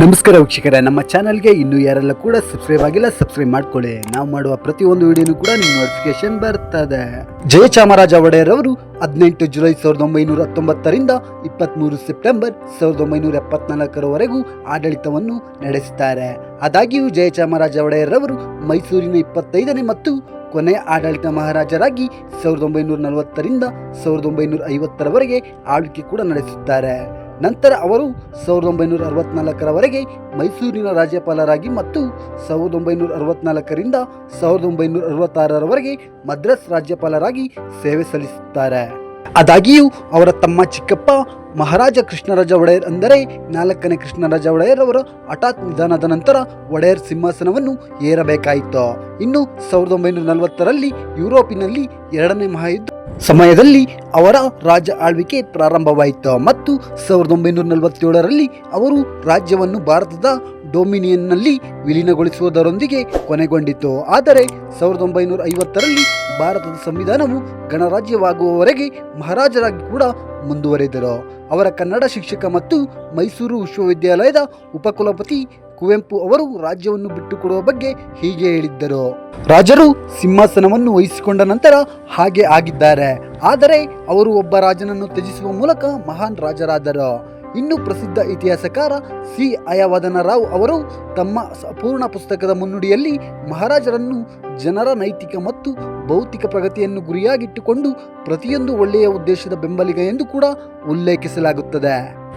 ನಮಸ್ಕಾರ ವೀಕ್ಷಕರೇ, ನಮ್ಮ ಚಾನಲ್ಗೆ ಇನ್ನೂ ಯಾರೆಲ್ಲ ಕೂಡ ಸಬ್ಸ್ಕ್ರೈಬ್ ಆಗಿಲ್ಲ ಸಬ್ಸ್ಕ್ರೈಬ್ ಮಾಡ್ಕೊಳ್ಳಿ. ನಾವು ಮಾಡುವ ಪ್ರತಿಯೊಂದು ವಿಡಿಯೋನು ಕೂಡ ನಿಮ್ಮ ನೋಟಿಫಿಕೇಶನ್ ಬರ್ತದೆ. ಜಯಚಾಮರಾಜ ಒಡೆಯರ್ ಅವರು ಹದಿನೆಂಟು ಜುಲೈ ಸಾವಿರದ ಒಂಬೈನೂರ ಹತ್ತೊಂಬತ್ತರಿಂದ ಇಪ್ಪತ್ತ್ಮೂರು ಸೆಪ್ಟೆಂಬರ್ ಸಾವಿರದ ಒಂಬೈನೂರ ಎಪ್ಪತ್ನಾಲ್ಕರವರೆಗೂ ಆಡಳಿತವನ್ನು ನಡೆಸುತ್ತಾರೆ. ಆದಾಗ್ಯೂ ಜಯಚಾಮರಾಜ ಒಡೆಯರ್ ಅವರು ಮೈಸೂರಿನ ಇಪ್ಪತ್ತೈದನೇ ಮತ್ತು ಕೊನೆಯ ಆಡಳಿತ ಮಹಾರಾಜರಾಗಿ ಸಾವಿರದ ಒಂಬೈನೂರ ನಲವತ್ತರಿಂದ ಸಾವಿರದ ಒಂಬೈನೂರ ಐವತ್ತರವರೆಗೆ ಆಳ್ವಿಕೆ ಕೂಡ ನಡೆಸುತ್ತಾರೆ. ನಂತರ ಅವರು ಸಾವಿರದ ಒಂಬೈನೂರ ಅರವತ್ನಾಲ್ಕರವರೆಗೆ ಮೈಸೂರಿನ ರಾಜ್ಯಪಾಲರಾಗಿ ಮತ್ತು ಸಾವಿರದ ಒಂಬೈನೂರ ಅರವತ್ನಾಲ್ಕರಿಂದ ಸಾವಿರದ ಒಂಬೈನೂರ ಅರವತ್ತಾರರವರೆಗೆ ಮದ್ರಾಸ್ ರಾಜ್ಯಪಾಲರಾಗಿ ಸೇವೆ ಸಲ್ಲಿಸುತ್ತಾರೆ. ಆದಾಗಿಯೂ, ಅವರ ತಮ್ಮ ಚಿಕ್ಕಪ್ಪ ಮಹಾರಾಜ ಕೃಷ್ಣರಾಜ ಒಡೆಯರ್ ಅಂದರೆ ನಾಲ್ಕನೇ ಕೃಷ್ಣರಾಜ ಒಡೆಯರ್ ಅವರ ಹಠಾತ್ ನಿಧನದ ನಂತರ ಒಡೆಯರ್ ಸಿಂಹಾಸನವನ್ನು ಏರಬೇಕಾಯಿತು. ಇನ್ನು ಸಾವಿರದ ಒಂಬೈನೂರ ನಲವತ್ತರಲ್ಲಿ ಯುರೋಪಿನಲ್ಲಿ ಎರಡನೇ ಮಹಾಯುದ್ಧ ಸಮಯದಲ್ಲಿ ಅವರ ರಾಜ್ಯ ಆಳ್ವಿಕೆ ಪ್ರಾರಂಭವಾಯಿತು ಮತ್ತು ಸಾವಿರದ ಒಂಬೈನೂರ ನಲವತ್ತೇಳರಲ್ಲಿ ಅವರು ರಾಜ್ಯವನ್ನು ಭಾರತದ ಡೊಮಿನಿಯನ್ನಲ್ಲಿ ವಿಲೀನಗೊಳಿಸುವುದರೊಂದಿಗೆ ಕೊನೆಗೊಂಡಿತು. ಆದರೆ ಸಾವಿರದ ಒಂಬೈನೂರ ಐವತ್ತರಲ್ಲಿ ಭಾರತದ ಸಂವಿಧಾನವು ಗಣರಾಜ್ಯವಾಗುವವರೆಗೆ ಮಹಾರಾಜರಾಗಿ ಕೂಡ ಮುಂದುವರೆದರು. ಅವರ ಕನ್ನಡ ಶಿಕ್ಷಕ ಮತ್ತು ಮೈಸೂರು ವಿಶ್ವವಿದ್ಯಾಲಯದ ಉಪಕುಲಪತಿ ಕುವೆಂಪು ಅವರು ರಾಜ್ಯವನ್ನು ಬಿಟ್ಟುಕೊಡುವ ಬಗ್ಗೆ ಹೀಗೆ ಹೇಳಿದ್ದರು. ರಾಜರು ಸಿಂಹಾಸನವನ್ನು ವಹಿಸಿಕೊಂಡ ನಂತರ ಹಾಗೆ ಆಗಿದ್ದಾರೆ. ಆದರೆ ಅವರು ಒಬ್ಬ ರಾಜನನ್ನು ತ್ಯಜಿಸುವ ಮೂಲಕ ಮಹಾನ್ ರಾಜರಾದರು. ಇನ್ನು ಪ್ರಸಿದ್ಧ ಇತಿಹಾಸಕಾರ ಸಿ. ಅಯವದನ ರಾವ್ ಅವರು ತಮ್ಮ ಸಂಪೂರ್ಣ ಪುಸ್ತಕದ ಮುನ್ನುಡಿಯಲ್ಲಿ ಮಹಾರಾಜರನ್ನು ಜನರ ನೈತಿಕ ಮತ್ತು ಭೌತಿಕ ಪ್ರಗತಿಯನ್ನು ಗುರಿಯಾಗಿಟ್ಟುಕೊಂಡು ಪ್ರತಿಯೊಂದು ಒಳ್ಳೆಯ ಉದ್ದೇಶದ ಬೆಂಬಲಿಗ ಎಂದು ಕೂಡ ಉಲ್ಲೇಖಿಸಲಾಗುತ್ತದೆ.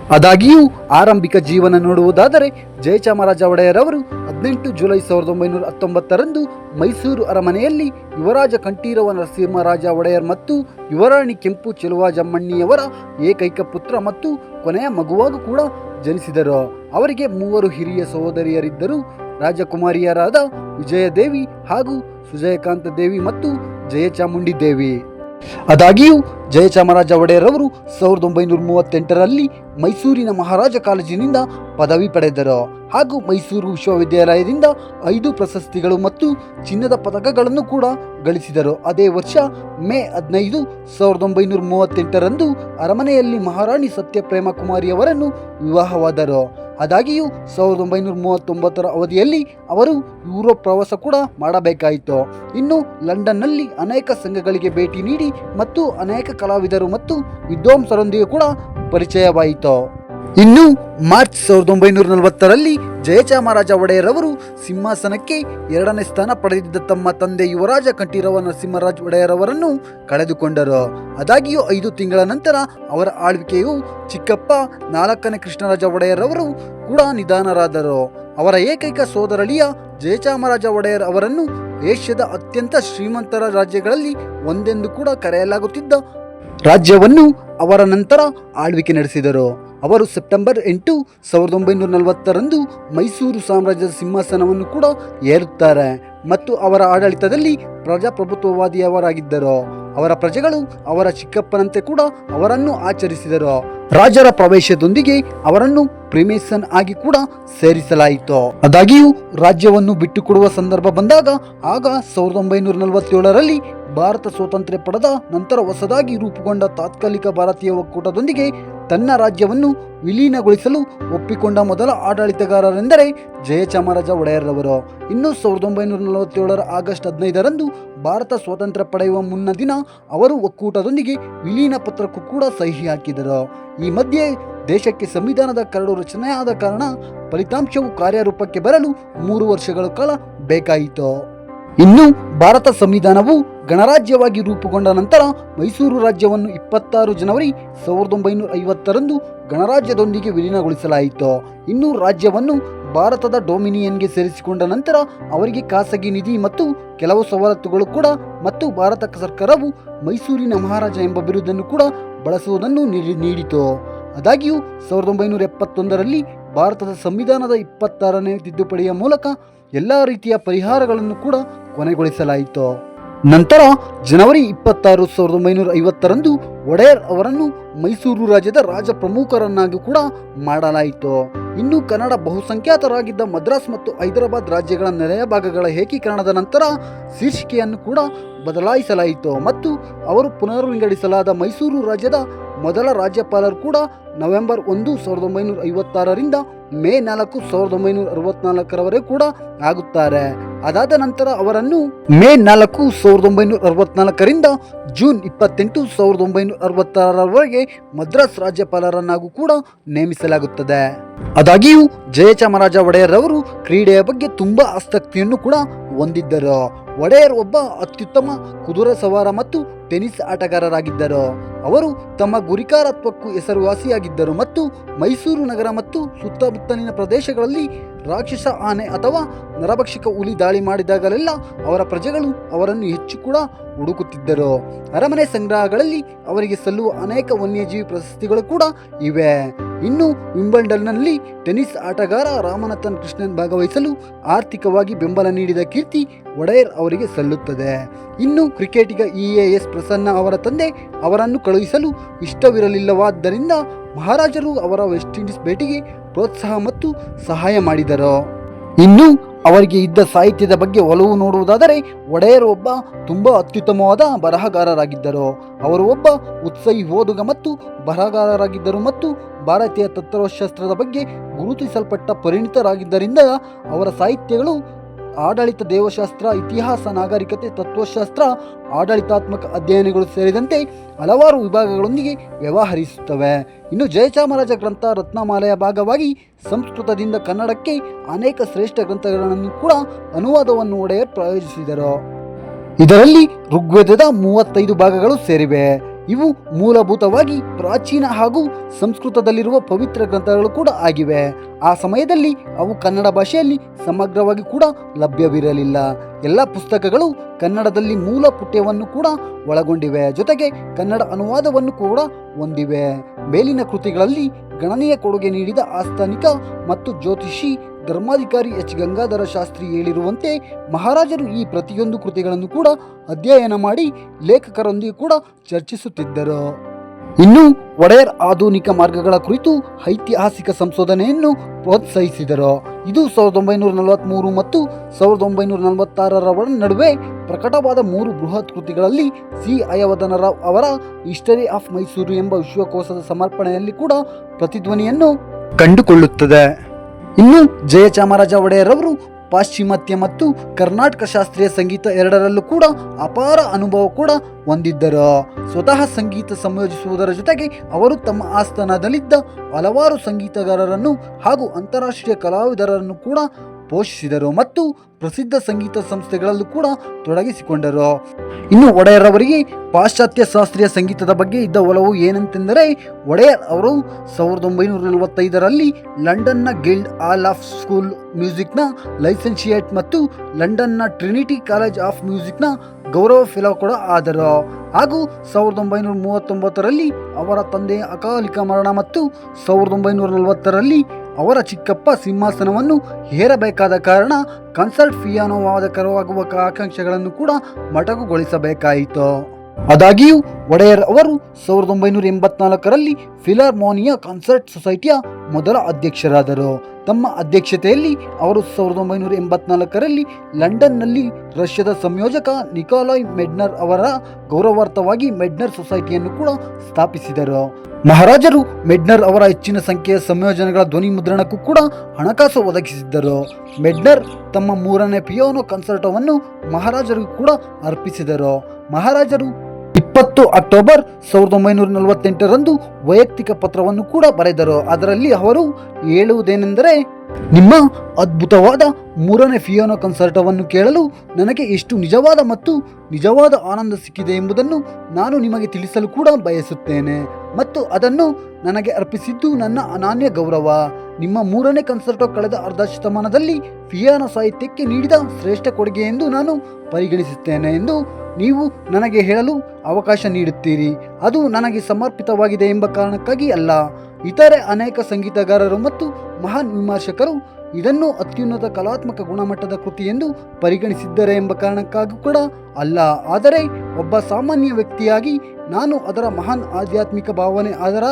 ಆದಾಗ್ಯೂ ಆರಂಭಿಕ ಜೀವನ ನೋಡುವುದಾದರೆ ಜಯಚಾಮರಾಜ ಒಡೆಯರ್ ಅವರು ಹದಿನೆಂಟು ಜುಲೈ ಸಾವಿರದ ಒಂಬೈನೂರ ಹತ್ತೊಂಬತ್ತರಂದು ಮೈಸೂರು ಅರಮನೆಯಲ್ಲಿ ಯುವರಾಜ ಕಂಠೀರವ ನರಸಿಂಹರಾಜ ಒಡೆಯರ್ ಮತ್ತು ಯುವರಾಣಿ ಕೆಂಪು ಚೆಲುವಾಜಮ್ಮಣ್ಣಿಯವರ ಏಕೈಕ ಪುತ್ರ ಮತ್ತು ಕೊನೆಯ ಮಗುವಾಗೂ ಕೂಡ ಜನಿಸಿದರು. ಅವರಿಗೆ ಮೂವರು ಹಿರಿಯ ಸಹೋದರಿಯರಿದ್ದರು. ರಾಜಕುಮಾರಿಯರಾದ ವಿಜಯದೇವಿ ಹಾಗೂ ಸುಜಯಕಾಂತ ದೇವಿ ಮತ್ತು ಜಯಚಾಮುಂಡಿ ದೇವಿ. ಆದಾಗ್ಯೂ ಜಯಚಾಮರಾಜ ಒಡೆಯರ್ ಅವರು ಸಾವಿರದ ಒಂಬೈನೂರ ಮೂವತ್ತೆಂಟರಲ್ಲಿ ಮೈಸೂರಿನ ಮಹಾರಾಜ ಕಾಲೇಜಿನಿಂದ ಪದವಿ ಪಡೆದರು. ಹಾಗೂ ಮೈಸೂರು ವಿಶ್ವವಿದ್ಯಾಲಯದಿಂದ ಐದು ಪ್ರಶಸ್ತಿಗಳು ಮತ್ತು ಚಿನ್ನದ ಪದಕಗಳನ್ನು ಕೂಡ ಗಳಿಸಿದರು. ಅದೇ ವರ್ಷ ಮೇ ಹದಿನೈದು ಸಾವಿರದ ಒಂಬೈನೂರ ಮೂವತ್ತೆಂಟರಂದು ಅರಮನೆಯಲ್ಲಿ ಮಹಾರಾಣಿ ಸತ್ಯಪ್ರೇಮ ಕುಮಾರಿಯವರನ್ನು ವಿವಾಹವಾದರು. ಆದಾಗಿಯೂ ಸಾವಿರದ ಒಂಬೈನೂರ ಮೂವತ್ತೊಂಬತ್ತರ ಅವಧಿಯಲ್ಲಿ ಅವರು ಯುರೋಪ್ ಪ್ರವಾಸ ಕೂಡ ಮಾಡಬೇಕಾಯಿತು. ಇನ್ನು ಲಂಡನ್ನಲ್ಲಿ ಅನೇಕ ಸಂಘಗಳಿಗೆ ಭೇಟಿ ನೀಡಿ ಮತ್ತು ಅನೇಕ ಕಲಾವಿದರು ಮತ್ತು ವಿದ್ವಾಂಸರೊಂದಿಗೆ ಕೂಡ ಪರಿಚಯವಾಯಿತು. ಇನ್ನು ಮಾರ್ಚ್ ಸಾವಿರದ ಒಂಬೈನೂರ ನಲವತ್ತರಲ್ಲಿ ಜಯಚಾಮರಾಜ ಒಡೆಯರ್ ಅವರು ಸಿಂಹಾಸನಕ್ಕೆ ಎರಡನೇ ಸ್ಥಾನ ಪಡೆದಿದ್ದ ತಮ್ಮ ತಂದೆ ಯುವರಾಜ ಕಂಠೀರವ ನರಸಿಂಹರಾಜ್ ಒಡೆಯರ್ ಅವರನ್ನು ಕಳೆದುಕೊಂಡರು. ಆದಾಗ್ಯೂ ಐದು ತಿಂಗಳ ನಂತರ ಅವರ ಆಳ್ವಿಕೆಯು ಚಿಕ್ಕಪ್ಪ, ನಾಲ್ಕನೇ ಕೃಷ್ಣರಾಜ ಒಡೆಯರ್ ಅವರು ಕೂಡ ನಿಧಾನರಾದರು. ಅವರ ಏಕೈಕ ಸೋದರಳಿಯ ಜಯಚಾಮರಾಜ ಒಡೆಯರ್ ಅವರನ್ನು ಏಷ್ಯಾದ ಅತ್ಯಂತ ಶ್ರೀಮಂತರ ರಾಜ್ಯಗಳಲ್ಲಿ ಒಂದೆಂದು ಕೂಡ ಕರೆಯಲಾಗುತ್ತಿದ್ದ ರಾಜ್ಯವನ್ನು ಅವರ ನಂತರ ಆಳ್ವಿಕೆ ನಡೆಸಿದರು. ಅವರು ಸೆಪ್ಟೆಂಬರ್ ಎಂಟು ಸಾವಿರದ ಒಂಬೈನೂರ ನಲವತ್ತರಂದು ಮೈಸೂರು ಸಾಮ್ರಾಜ್ಯದ ಸಿಂಹಾಸನವನ್ನು ಕೂಡ ಏರುತ್ತಾರೆ ಮತ್ತು ಅವರ ಆಡಳಿತದಲ್ಲಿ ಪ್ರಜಾಪ್ರಭುತ್ವವಾದಿಯವರಾಗಿದ್ದರು. ಅವರ ಪ್ರಜೆಗಳು ಅವರ ಚಿಕ್ಕಪ್ಪನಂತೆ ಕೂಡ ಅವರನ್ನು ಆಚರಿಸಿದರು. ರಾಜರ ಪ್ರವೇಶದೊಂದಿಗೆ ಅವರನ್ನು ಪ್ರಿಮೇಸನ್ ಆಗಿ ಕೂಡ ಸೇರಿಸಲಾಯಿತು. ಆದಾಗ್ಯೂ, ರಾಜ್ಯವನ್ನು ಬಿಟ್ಟುಕೊಡುವ ಸಂದರ್ಭ ಬಂದಾಗ, ಆಗ ಸಾವಿರದ ಒಂಬೈನೂರ ನಲವತ್ತೇಳರಲ್ಲಿ ಭಾರತ ಸ್ವಾತಂತ್ರ್ಯ ಪಡೆದ ನಂತರ ಹೊಸದಾಗಿ ರೂಪುಗೊಂಡ ತಾತ್ಕಾಲಿಕ ಭಾರತೀಯ ಒಕ್ಕೂಟದೊಂದಿಗೆ ತನ್ನ ರಾಜ್ಯವನ್ನು ವಿಲೀನಗೊಳಿಸಲು ಒಪ್ಪಿಕೊಂಡ ಮೊದಲ ಆಡಳಿತಗಾರರೆಂದರೆ ಜಯಚಾಮರಾಜ ಒಡೆಯರವರು. ಇನ್ನು ಸಾವಿರದ ಒಂಬೈನೂರ ನಲವತ್ತೇಳರ ಆಗಸ್ಟ್ ಹದಿನೈದರಂದು ಭಾರತ ಸ್ವಾತಂತ್ರ್ಯ ಪಡೆಯುವ ಮುನ್ನ ದಿನ ಅವರು ಒಕ್ಕೂಟದೊಂದಿಗೆ ವಿಲೀನ ಪತ್ರಕ್ಕೂ ಕೂಡ ಸಹಿ ಹಾಕಿದರು. ಈ ಮಧ್ಯೆ ದೇಶಕ್ಕೆ ಸಂವಿಧಾನದ ಕರಡು ರಚನೆಯಾದ ಕಾರಣ ಫಲಿತಾಂಶವು ಕಾರ್ಯರೂಪಕ್ಕೆ ಬರಲು ಮೂರು ವರ್ಷಗಳ ಕಾಲ ಬೇಕಾಯಿತು. ಇನ್ನು ಭಾರತ ಸಂವಿಧಾನವು ಗಣರಾಜ್ಯವಾಗಿ ರೂಪುಗೊಂಡ ನಂತರ ಮೈಸೂರು ರಾಜ್ಯವನ್ನು ಇಪ್ಪತ್ತಾರು ಜನವರಿ ಸಾವಿರದ ಒಂಬೈನೂರ ಐವತ್ತರಂದು ಗಣರಾಜ್ಯದೊಂದಿಗೆ ವಿಲೀನಗೊಳಿಸಲಾಯಿತು. ಇನ್ನು ರಾಜ್ಯವನ್ನು ಭಾರತದ ಡೊಮಿನಿಯನ್ಗೆ ಸೇರಿಸಿಕೊಂಡ ನಂತರ ಅವರಿಗೆ ಖಾಸಗಿ ನಿಧಿ ಮತ್ತು ಕೆಲವು ಸವಲತ್ತುಗಳು ಕೂಡ ಮತ್ತು ಭಾರತ ಸರ್ಕಾರವು ಮೈಸೂರಿನ ಮಹಾರಾಜ ಎಂಬ ಬಿರುದನ್ನು ಕೂಡ ಬಳಸುವುದನ್ನು ನೀಡಿ- ನೀಡಿತು. ಆದಾಗ್ಯೂ, ಸಾವಿರದ ಒಂಬೈನೂರ ಎಪ್ಪತ್ತೊಂದರಲ್ಲಿ ಭಾರತದ ಸಂವಿಧಾನದ ಇಪ್ಪತ್ತಾರನೇ ತಿದ್ದುಪಡಿಯ ಮೂಲಕ ಎಲ್ಲ ರೀತಿಯ ಪರಿಹಾರಗಳನ್ನು ಕೂಡ ಕೊನೆಗೊಳಿಸಲಾಯಿತು. ನಂತರ ಜನವರಿ ಇಪ್ಪತ್ತಾರು ಸಾವಿರದ ಒಂಬೈನೂರ ಐವತ್ತರಂದು ಒಡೆಯರ್ ಅವರನ್ನು ಮೈಸೂರು ರಾಜ್ಯದ ರಾಜ ಪ್ರಮುಖರನ್ನಾಗಿ ಕೂಡ ಮಾಡಲಾಯಿತು. ಇನ್ನು ಕನ್ನಡ ಬಹುಸಂಖ್ಯಾತರಾಗಿದ್ದ ಮದ್ರಾಸ್ ಮತ್ತು ಹೈದರಾಬಾದ್ ರಾಜ್ಯಗಳ ನೆರೆಯ ಭಾಗಗಳ ಏಕೀಕರಣದ ನಂತರ ಶೀರ್ಷಿಕೆಯನ್ನು ಕೂಡ ಬದಲಾಯಿಸಲಾಯಿತು ಮತ್ತು ಅವರು ಪುನರ್ವಿಂಗಡಿಸಲಾದ ಮೈಸೂರು ರಾಜ್ಯದ ಮೊದಲ ರಾಜ್ಯಪಾಲರು ಕೂಡ ನವೆಂಬರ್ ಒಂದು ಸಾವಿರದ ಒಂಬೈನೂರ ಐವತ್ತಾರರಿಂದ ಮೇ ನಾಲ್ಕು ಸಾವಿರದ ಒಂಬೈನೂರ ಅರವತ್ನಾಲ್ಕರವರೆಗೆ ಕೂಡ ಆಗುತ್ತಾರೆ. ಅದಾದ ನಂತರ ಅವರನ್ನು ಮೇ ನಾಲ್ಕು ಸಾವಿರದ ಒಂಬೈನೂರ ಅರವತ್ನಾಲ್ಕರಿಂದ ಜೂನ್ ಇಪ್ಪತ್ತೆಂಟು ಸಾವಿರದ ಒಂಬೈನೂರ ಅರವತ್ತಾರರವರೆಗೆ ಮದ್ರಾಸ್ ರಾಜ್ಯಪಾಲರನ್ನಾಗೂ ಕೂಡ ನೇಮಿಸಲಾಗುತ್ತದೆ. ಆದಾಗ್ಯೂ, ಜಯಚಾಮರಾಜ ಒಡೆಯರ್ ಅವರು ಕ್ರೀಡೆಯ ಬಗ್ಗೆ ತುಂಬಾ ಆಸಕ್ತಿಯನ್ನು ಕೂಡ ಹೊಂದಿದ್ದರು. ಒಡೆಯರ್ ಒಬ್ಬ ಅತ್ಯುತ್ತಮ ಕುದುರೆ ಸವಾರ ಮತ್ತು ಟೆನಿಸ್ ಆಟಗಾರರಾಗಿದ್ದರು. ಅವರು ತಮ್ಮ ಗುರಿಕಾರತ್ವಕ್ಕೂ ಹೆಸರುವಾಸಿಯಾಗಿದ್ದರು ಮತ್ತು ಮೈಸೂರು ನಗರ ಮತ್ತು ಸುತ್ತಮುತ್ತಲಿನ ಪ್ರದೇಶಗಳಲ್ಲಿ ರಾಕ್ಷಸ ಆನೆ ಅಥವಾ ನರಭಕ್ಷಕ ಹುಲಿ ದಾಳಿ ಮಾಡಿದಾಗಲೆಲ್ಲ ಅವರ ಪ್ರಜೆಗಳು ಅವರನ್ನು ಹೆಚ್ಚು ಕೂಡ ಹುಡುಕುತ್ತಿದ್ದರು. ಅರಮನೆ ಸಂಗ್ರಹಗಳಲ್ಲಿ ಅವರಿಗೆ ಸಲ್ಲುವ ಅನೇಕ ವನ್ಯಜೀವಿ ಪ್ರಶಸ್ತಿಗಳು ಕೂಡ ಇವೆ. ಇನ್ನು ವಿಂಬಲ್ಡನ್ನಲ್ಲಿ ಟೆನಿಸ್ ಆಟಗಾರ ರಾಮನಾಥನ್ ಕೃಷ್ಣನ್ ಭಾಗವಹಿಸಲು ಆರ್ಥಿಕವಾಗಿ ಬೆಂಬಲ ನೀಡಿದ ಕೀರ್ತಿ ಒಡೆಯರ್ ಅವರಿಗೆ ಸಲ್ಲುತ್ತದೆ. ಇನ್ನು ಕ್ರಿಕೆಟಿಗ ಇ ಎ ಎಸ್ ಪ್ರಸನ್ನ ಅವರ ತಂದೆ ಅವರನ್ನು ಕಳುಹಿಸಲು ಇಷ್ಟವಿರಲಿಲ್ಲವಾದ್ದರಿಂದ ಮಹಾರಾಜರು ಅವರ ವೆಸ್ಟ್ ಇಂಡೀಸ್ ಭೇಟಿಗೆ ಪ್ರೋತ್ಸಾಹ ಮತ್ತು ಸಹಾಯ ಮಾಡಿದರು. ಇನ್ನು ಅವರಿಗೆ ಇದ್ದ ಸಾಹಿತ್ಯದ ಬಗ್ಗೆ ಒಲವು ನೋಡುವುದಾದರೆ ಒಡೆಯರ್ ಒಬ್ಬ ತುಂಬ ಅತ್ಯುತ್ತಮವಾದ ಬರಹಗಾರರಾಗಿದ್ದರು. ಅವರು ಒಬ್ಬ ಉತ್ಸಾಹಿ ಓದುಗ ಮತ್ತು ಬರಹಗಾರರಾಗಿದ್ದರು ಮತ್ತು ಭಾರತೀಯ ತತ್ವಶಾಸ್ತ್ರದ ಬಗ್ಗೆ ಗುರುತಿಸಲ್ಪಟ್ಟ ಪರಿಣಿತರಾಗಿದ್ದರಿಂದ ಅವರ ಸಾಹಿತ್ಯಗಳು ಆಡಳಿತ ದೇವಶಾಸ್ತ್ರ, ಇತಿಹಾಸ, ನಾಗರಿಕತೆ, ತತ್ವಶಾಸ್ತ್ರ, ಆಡಳಿತಾತ್ಮಕ ಅಧ್ಯಯನಗಳು ಸೇರಿದಂತೆ ಹಲವಾರು ವಿಭಾಗಗಳೊಂದಿಗೆ ವ್ಯವಹರಿಸುತ್ತವೆ. ಇನ್ನು ಜಯಚಾಮರಾಜ ಗ್ರಂಥ ರತ್ನಮಾಲೆಯ ಭಾಗವಾಗಿ ಸಂಸ್ಕೃತದಿಂದ ಕನ್ನಡಕ್ಕೆ ಅನೇಕ ಶ್ರೇಷ್ಠ ಗ್ರಂಥಗಳನ್ನು ಕೂಡ ಅನುವಾದವನ್ನು ಒಡೆಯ ಪ್ರಯೋಜಿಸಿದರು. ಇದರಲ್ಲಿ ಋಗ್ವೇದದ ಮೂವತ್ತೈದು ಭಾಗಗಳು ಸೇರಿವೆ. ಇವು ಮೂಲಭೂತವಾಗಿ ಪ್ರಾಚೀನ ಹಾಗೂ ಸಂಸ್ಕೃತದಲ್ಲಿರುವ ಪವಿತ್ರ ಗ್ರಂಥಗಳು ಕೂಡ ಆಗಿವೆ. ಆ ಸಮಯದಲ್ಲಿ ಅವು ಕನ್ನಡ ಭಾಷೆಯಲ್ಲಿ ಸಮಗ್ರವಾಗಿ ಕೂಡ ಲಭ್ಯವಿರಲಿಲ್ಲ. ಎಲ್ಲ ಪುಸ್ತಕಗಳು ಕನ್ನಡದಲ್ಲಿ ಮೂಲ ಪುಟ್ಯವನ್ನು ಕೂಡ ಒಳಗೊಂಡಿವೆ. ಜೊತೆಗೆ ಕನ್ನಡ ಅನುವಾದವನ್ನು ಕೂಡ ಹೊಂದಿವೆ. ಮೇಲಿನ ಕೃತಿಗಳಲ್ಲಿ ಗಣನೀಯ ಕೊಡುಗೆ ನೀಡಿದ ಆಸ್ಥಾನಿಕ ಮತ್ತು ಜ್ಯೋತಿಷಿ ಧರ್ಮಾಧಿಕಾರಿ ಎಚ್. ಗಂಗಾಧರ ಶಾಸ್ತ್ರಿ ಹೇಳಿರುವಂತೆ ಮಹಾರಾಜರು ಈ ಪ್ರತಿಯೊಂದು ಕೃತಿಗಳನ್ನು ಕೂಡ ಅಧ್ಯಯನ ಮಾಡಿ ಲೇಖಕರೊಂದಿಗೆ ಕೂಡ ಚರ್ಚಿಸುತ್ತಿದ್ದರು. ಇನ್ನು ಒಡೆಯರ್ ಆಧುನಿಕ ಮಾರ್ಗಗಳ ಕುರಿತು ಐತಿಹಾಸಿಕ ಸಂಶೋಧನೆಯನ್ನು ಪ್ರೋತ್ಸಾಹಿಸಿದರು. ಇದು ಸಾವಿರದ ಒಂಬೈನೂರ ನಲವತ್ತ್ಮೂರು ಮತ್ತು ಸಾವಿರದ ಒಂಬೈನೂರ ನಲವತ್ತಾರರ ನಡುವೆ ಪ್ರಕಟವಾದ ಮೂರು ಬೃಹತ್ ಕೃತಿಗಳಲ್ಲಿ ಸಿ. ಅಯವಧನರಾವ್ ಅವರ ಹಿಸ್ಟರಿ ಆಫ್ ಮೈಸೂರು ಎಂಬ ವಿಶ್ವಕೋಶದ ಸಮರ್ಪಣೆಯಲ್ಲಿ ಕೂಡ ಪ್ರತಿಧ್ವನಿಯನ್ನು ಕಂಡುಕೊಳ್ಳುತ್ತದೆ. ಇನ್ನು ಜಯಚಾಮರಾಜ ಒಡೆಯರ್ ಅವರು ಪಾಶ್ಚಿಮಾತ್ಯ ಮತ್ತು ಕರ್ನಾಟಕ ಶಾಸ್ತ್ರೀಯ ಸಂಗೀತ ಎರಡರಲ್ಲೂ ಕೂಡ ಅಪಾರ ಅನುಭವ ಕೂಡ ಹೊಂದಿದ್ದರು. ಸ್ವತಃ ಸಂಗೀತ ಸಂಯೋಜಿಸುವುದರ ಜೊತೆಗೆ ಅವರು ತಮ್ಮ ಆಸ್ಥಾನದಲ್ಲಿದ್ದ ಹಲವಾರು ಸಂಗೀತಗಾರರನ್ನು ಹಾಗೂ ಅಂತಾರಾಷ್ಟ್ರೀಯ ಕಲಾವಿದರನ್ನು ಕೂಡ ಪೋಷಿಸಿದರು ಮತ್ತು ಪ್ರಸಿದ್ಧ ಸಂಗೀತ ಸಂಸ್ಥೆಗಳಲ್ಲೂ ಕೂಡ ತೊಡಗಿಸಿಕೊಂಡರು. ಇನ್ನು ಒಡೆಯರ್ ಅವರಿಗೆ ಪಾಶ್ಚಾತ್ಯ ಶಾಸ್ತ್ರೀಯ ಸಂಗೀತದ ಬಗ್ಗೆ ಇದ್ದ ಒಲವು ಏನಂತೆಂದರೆ, ಒಡೆಯರ್ ಅವರು ಸಾವಿರದ ಒಂಬೈನೂರ ನಲವತ್ತೈದರಲ್ಲಿ ಲಂಡನ್ನ ಗಿಲ್ಡ್ ಆಲ್ ಆಫ್ ಸ್ಕೂಲ್ ಮ್ಯೂಸಿಕ್ನ ಲೈಸೆನ್ಶಿಯೇಟ್ ಮತ್ತು ಲಂಡನ್ನ ಟ್ರಿನಿಟಿ ಕಾಲೇಜ್ ಆಫ್ ಮ್ಯೂಸಿಕ್ನ ಗೌರವ ಫೆಲೋ ಕೂಡ ಆದರು. ಹಾಗೂ ಸಾವಿರದ ಒಂಬೈನೂರ ಮೂವತ್ತೊಂಬತ್ತರಲ್ಲಿ ಅವರ ತಂದೆಯ ಅಕಾಲಿಕ ಮರಣ ಮತ್ತು ಸಾವಿರದ ಒಂಬೈನೂರ ನಲವತ್ತರಲ್ಲಿ ಅವರ ಚಿಕ್ಕಪ್ಪ ಸಿಂಹಾಸನವನ್ನು ಹೇರಬೇಕಾದ ಕಾರಣ ಕನ್ಸರ್ಟ್ ಫಿಯಾನೋ ವಾದಕರವಾಗುವ ಆಕಾಂಕ್ಷೆಗಳನ್ನು ಕೂಡ ಮಟಕುಗೊಳಿಸಬೇಕಾಯಿತು. ಆದಾಗ್ಯೂ, ಒಡೆಯರ್ ಅವರು ಸಾವಿರದ ಒಂಬೈನೂರ ಎಂಬತ್ನಾಲ್ಕರಲ್ಲಿ ಫಿಲಾರ್ಮೋನಿಯಾ ಕಾನ್ಸರ್ಟ್ ಸೊಸೈಟಿಯ ಮೊದಲ ಅಧ್ಯಕ್ಷರಾದರು. ತಮ್ಮ ಅಧ್ಯಕ್ಷತೆಯಲ್ಲಿ ಅವರು ಸಾವಿರದ ಒಂಬೈನೂರ ಎಂಬತ್ನಾಲ್ಕರಲ್ಲಿ ಲಂಡನ್ನಲ್ಲಿ ರಷ್ಯಾದ ಸಂಯೋಜಕ ನಿಕೋಲಾಯ್ ಮೆಡ್ನರ್ ಅವರ ಗೌರವಾರ್ಥವಾಗಿ ಮೆಡ್ನರ್ ಸೊಸೈಟಿಯನ್ನು ಕೂಡ ಸ್ಥಾಪಿಸಿದರು. ಮಹಾರಾಜರು ಮೆಡ್ನರ್ ಅವರ ಹೆಚ್ಚಿನ ಸಂಖ್ಯೆಯ ಸಂಯೋಜನೆಗಳ ಧ್ವನಿ ಮುದ್ರಣಕ್ಕೂ ಕೂಡ ಹಣಕಾಸು ಒದಗಿಸಿದ್ದರು. ಮೆಡ್ನರ್ ತಮ್ಮ ಮೂರನೇ ಪಿಯೋನೋ ಕನ್ಸರ್ಟವನ್ನು ಮಹಾರಾಜರಿಗೂ ಕೂಡ ಅರ್ಪಿಸಿದರು. ಮಹಾರಾಜರು ಇಪ್ಪತ್ತು ಅಕ್ಟೋಬರ್ ಸಾವಿರದ ಒಂಬೈನೂರ ನಲವತ್ತೆಂಟರಂದು ವೈಯಕ್ತಿಕ ಪತ್ರವನ್ನು ಕೂಡ ಬರೆದರು. ಅದರಲ್ಲಿ ಅವರು ಹೇಳುವುದೇನೆಂದರೆ ನಿಮ್ಮ ಅದ್ಭುತವಾದ ಮೂರನೇ ಫಿಯೋನೋ ಕನ್ಸರ್ಟವನ್ನು ಕೇಳಲು ನನಗೆ ಎಷ್ಟು ನಿಜವಾದ ಮತ್ತು ನಿಜವಾದ ಆನಂದ ಸಿಕ್ಕಿದೆ ಎಂಬುದನ್ನು ನಾನು ನಿಮಗೆ ತಿಳಿಸಲು ಕೂಡ ಬಯಸುತ್ತೇನೆ. ಮತ್ತು ಅದನ್ನು ನನಗೆ ಅರ್ಪಿಸಿದ್ದು ನನ್ನ ಅನಾನ್ಯ ಗೌರವ. ನಿಮ್ಮ ಮೂರನೇ ಕನ್ಸರ್ಟೋ ಕಳೆದ ಅರ್ಧ ಶತಮಾನದಲ್ಲಿ ಫಿಯಾನೋ ಸಾಹಿತ್ಯಕ್ಕೆ ನೀಡಿದ ಶ್ರೇಷ್ಠ ಕೊಡುಗೆ ಎಂದು ನಾನು ಪರಿಗಣಿಸುತ್ತೇನೆ ಎಂದು ನೀವು ನನಗೆ ಹೇಳಲು ಅವಕಾಶ ನೀಡುತ್ತೀರಿ. ಅದು ನನಗೆ ಸಮರ್ಪಿತವಾಗಿದೆ ಎಂಬ ಕಾರಣಕ್ಕಾಗಿ ಅಲ್ಲ. ಇತರೆ ಅನೇಕ ಸಂಗೀತಗಾರರು ಮತ್ತು ಮಹಾನ್ ವಿಮರ್ಶಕರು ಇದನ್ನು ಅತ್ಯುನ್ನತ ಕಲಾತ್ಮಕ ಗುಣಮಟ್ಟದ ಕೃತಿ ಎಂದು ಪರಿಗಣಿಸಿದ್ದಾರೆ ಎಂಬ ಕಾರಣಕ್ಕಾಗೂ ಕೂಡ ಅಲ್ಲ. ಆದರೆ ಒಬ್ಬ ಸಾಮಾನ್ಯ ವ್ಯಕ್ತಿಯಾಗಿ ನಾನು ಅದರ ಮಹಾನ್ ಆಧ್ಯಾತ್ಮಿಕ ಭಾವನೆ, ಅದರ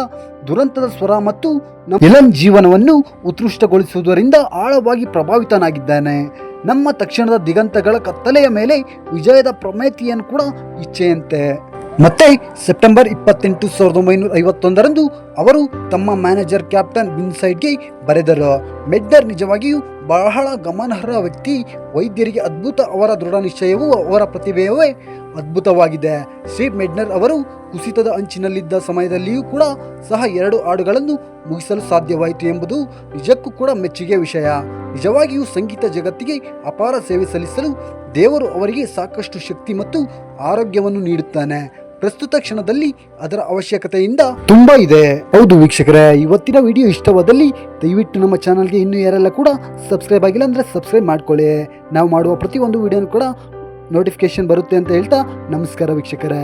ದುರಂತದ ಸ್ವರ ಮತ್ತು ನಮ್ಮ ಜೀವನವನ್ನು ಉತ್ಕೃಷ್ಟಗೊಳಿಸುವುದರಿಂದ ಆಳವಾಗಿ ಪ್ರಭಾವಿತನಾಗಿದ್ದಾನೆ. ನಮ್ಮ ತಕ್ಷಣದ ದಿಗಂತಗಳ ಕತ್ತಲೆಯ ಮೇಲೆ ವಿಜಯದ ಪ್ರಮೇತಿಯನ್ನು ಕೂಡ ಇಚ್ಛೆಯಂತೆ. ಮತ್ತೆ ಸೆಪ್ಟೆಂಬರ್ ಇಪ್ಪತ್ತೆಂಟು ಸಾವಿರದ ಒಂಬೈನೂರ ಐವತ್ತೊಂದರಂದು ಅವರು ತಮ್ಮ ಮ್ಯಾನೇಜರ್ ಕ್ಯಾಪ್ಟನ್ ವಿನ್ಸೈಡ್ಗೆ ಬರೆದರು. ಮೆಡ್ನರ್ ನಿಜವಾಗಿಯೂ ಬಹಳ ಗಮನಾರ್ಹ ವ್ಯಕ್ತಿ. ವೈದ್ಯರಿಗೆ ಅದ್ಭುತ ಅವರ ದೃಢ ನಿಶ್ಚಯವೂ ಅವರ ಪ್ರತಿಭೆಯವೇ ಅದ್ಭುತವಾಗಿದೆ. ಶ್ರೀ ಮೆಡ್ನರ್ ಅವರು ಕುಸಿತದ ಅಂಚಿನಲ್ಲಿದ್ದ ಸಮಯದಲ್ಲಿಯೂ ಕೂಡ ಸಹ ಎರಡು ಹಾಡುಗಳನ್ನು ಮುಗಿಸಲು ಸಾಧ್ಯವಾಯಿತು ಎಂಬುದು ನಿಜಕ್ಕೂ ಕೂಡ ಮೆಚ್ಚುಗೆ ವಿಷಯ. ನಿಜವಾಗಿಯೂ ಸಂಗೀತ ಜಗತ್ತಿಗೆ ಅಪಾರ ಸೇವೆ ಸಲ್ಲಿಸಲು ದೇವರು ಅವರಿಗೆ ಸಾಕಷ್ಟು ಶಕ್ತಿ ಮತ್ತು ಆರೋಗ್ಯವನ್ನು ನೀಡುತ್ತಾನೆ. ಪ್ರಸ್ತುತ ಕ್ಷಣದಲ್ಲಿ ಅದರ ಅವಶ್ಯಕತೆಯಿಂದ ತುಂಬಾ ಇದೆ. ಹೌದು ವೀಕ್ಷಕರೇ, ಇವತ್ತಿನ ವಿಡಿಯೋ ಇಷ್ಟವಾದಲ್ಲಿ ದಯವಿಟ್ಟು ನಮ್ಮ ಚಾನಲ್ಗೆ ಇನ್ನೂ ಯಾರೆಲ್ಲ ಕೂಡ ಸಬ್ಸ್ಕ್ರೈಬ್ ಆಗಿಲ್ಲ ಅಂದರೆ ಸಬ್ಸ್ಕ್ರೈಬ್ ಮಾಡ್ಕೊಳ್ಳಿ. ನಾವು ಮಾಡುವ ಪ್ರತಿಯೊಂದು ವಿಡಿಯೋನು ಕೂಡ ನೋಟಿಫಿಕೇಶನ್ ಬರುತ್ತೆ ಅಂತ ಹೇಳ್ತಾ ನಮಸ್ಕಾರ ವೀಕ್ಷಕರೇ.